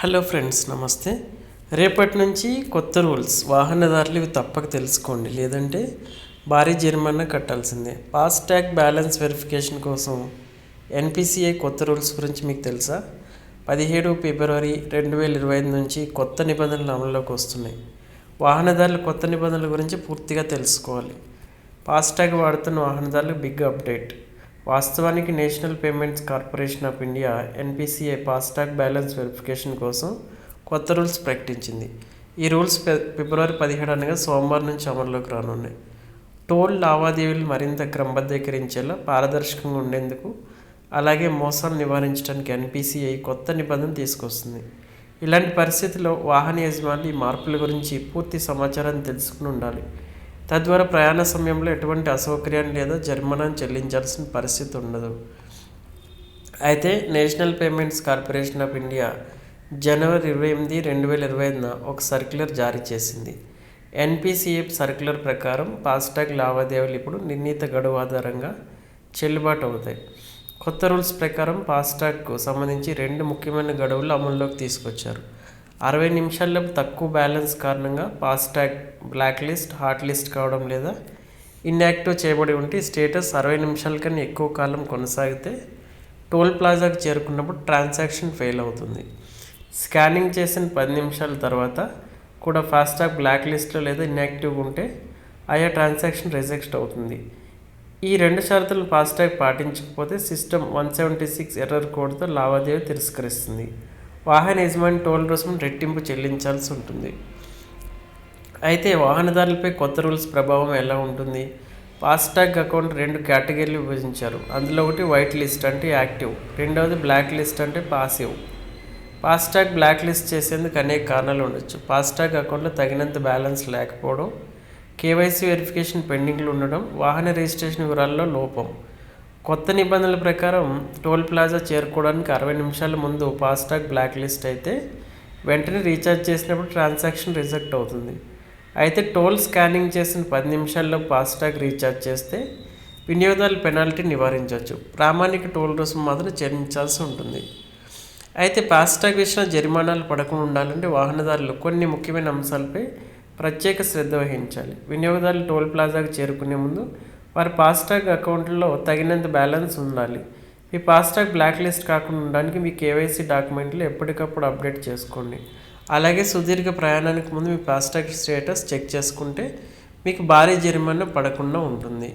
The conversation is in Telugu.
హలో ఫ్రెండ్స్ నమస్తే. రేపటి నుంచి కొత్త రూల్స్ వాహనదారులు ఇవి తప్పక తెలుసుకోండి. లేదంటే భారీ జరిమానా కట్టాల్సిందే. ఫాస్టాగ్ బ్యాలెన్స్ వెరిఫికేషన్ కోసం ఎన్పిసిఐ కొత్త రూల్స్ గురించి మీకు తెలుసా? పదిహేడు ఫిబ్రవరి రెండు వేల ఇరవై ఐదు నుంచి కొత్త నిబంధనలు అమల్లోకి వస్తున్నాయి. వాహనదారులు కొత్త నిబంధనల గురించి పూర్తిగా తెలుసుకోవాలి. ఫాస్టాగ్ వాడుతున్న వాహనదారులకు బిగ్ అప్డేట్. వాస్తవానికి National Payments Corporation of India NPCI FASTag balance verification కోసం కొత్త రూల్స్ ప్రకటించింది. ఈ రూల్స్ ఫిబ్రవరి పదిహేడు అనగా సోమవారం నుంచి అమల్లోకి రానున్నాయి. టోల్ లావాదేవీలు మరింత క్రమబద్ధీకరించేలా పారదర్శకంగా ఉండేందుకు అలాగే మోసాలు నివారించడానికి ఎన్పిసిఐ కొత్త నిబంధన తీసుకొస్తుంది. ఇలాంటి పరిస్థితుల్లో వాహన యజమానులు ఈ మార్పుల గురించి పూర్తి సమాచారాన్ని తెలుసుకుని ఉండాలి. తద్వారా ప్రయాణ సమయంలో ఎటువంటి అసౌకర్యం లేదా జరిమానాను చెల్లించాల్సిన పరిస్థితి ఉండదు. అయితే National Payments Corporation of India జనవరి ఇరవై ఎనిమిది రెండు వేల ఇరవై ఐదున ఒక సర్క్యులర్ జారీ చేసింది. ఎన్పిసిఎఫ్ సర్క్యులర్ ప్రకారం ఫాస్టాగ్ లావాదేవీలు ఇప్పుడు నిర్ణీత గడువు ఆధారంగా చెల్లుబాటు అవుతాయి. కొత్త రూల్స్ ప్రకారం ఫాస్టాగ్కు సంబంధించి రెండు ముఖ్యమైన గడువులు అమల్లోకి తీసుకొచ్చారు. అరవై నిమిషాల్లో తక్కువ బ్యాలెన్స్ కారణంగా FASTag black list hot list కావడం లేదా ఇన్యాక్టివ్ చేయబడి ఉంటే స్టేటస్ అరవై నిమిషాల కన్నా ఎక్కువ కాలం కొనసాగితే టోల్ ప్లాజాకు చేరుకున్నప్పుడు ట్రాన్సాక్షన్ ఫెయిల్ అవుతుంది. స్కానింగ్ చేసిన పది నిమిషాల తర్వాత కూడా ఫాస్టాగ్ బ్లాక్ లిస్ట్లో లేదా ఇన్యాక్టివ్గా ఉంటే ఆయా ట్రాన్సాక్షన్ రిజెక్ట్ అవుతుంది. ఈ రెండు షరతులు ఫాస్టాగ్ పాటించకపోతే system one seventy six error కోడ్తో లావాదేవీ తిరస్కరిస్తుంది. వాహన యజమాని టోల్ రుసుము రెట్టింపు చెల్లించాల్సి ఉంటుంది. అయితే వాహనదారులపై కొత్త రూల్స్ ప్రభావం ఎలా ఉంటుంది? ఫాస్టాగ్ అకౌంట్ రెండు కేటగిరీలు విభజించారు. అందులో ఒకటి వైట్ లిస్ట్ అంటే యాక్టివ్ రెండవది బ్లాక్ లిస్ట్ అంటే పాసివ్. ఫాస్టాగ్ బ్లాక్ లిస్ట్ చేసేందుకు అనేక కారణాలు ఉండొచ్చు. ఫాస్టాగ్ అకౌంట్లో తగినంత బ్యాలెన్స్ లేకపోవడం కేవైసీ వెరిఫికేషన్ పెండింగ్లు ఉండడం వాహన రిజిస్ట్రేషన్ వివరాల్లో లోపం కొత్త నిబంధనల ప్రకారం టోల్ ప్లాజా చేరుకోవడానికి అరవై నిమిషాల ముందు ఫాస్టాగ్ బ్లాక్ లిస్ట్ అయితే వెంటనే రీఛార్జ్ చేసినప్పుడు ట్రాన్సాక్షన్ రిజెక్ట్ అవుతుంది. అయితే టోల్ స్కానింగ్ చేసిన పది నిమిషాల్లో ఫాస్టాగ్ రీఛార్జ్ చేస్తే వినియోగదారుల పెనాల్టీ నివారించవచ్చు. ప్రామాణిక టోల్ రుసుము మాత్రం చెల్లించాల్సి ఉంటుంది. అయితే ఫాస్టాగ్ విషయంలో జరిమానాలు పడకుండా ఉండాలంటే వాహనదారులు కొన్ని ముఖ్యమైన అంశాలపై ప్రత్యేక శ్రద్ధ వహించాలి. వినియోగదారులు టోల్ ప్లాజాకు చేరుకునే ముందు వారి ఫాస్టాగ్ అకౌంట్లో తగినంత బ్యాలెన్స్ ఉండాలి. మీ ఫాస్టాగ్ బ్లాక్ లిస్ట్ కాకుండా ఉండడానికి మీ కేవైసీ డాక్యుమెంట్లు ఎప్పటికప్పుడు అప్డేట్ చేసుకోండి. అలాగే సుదీర్ఘ ప్రయాణానికి ముందు మీ ఫాస్టాగ్ స్టేటస్ చెక్ చేసుకుంటే మీకు భారీ జరిమానా పడకుండా ఉంటుంది.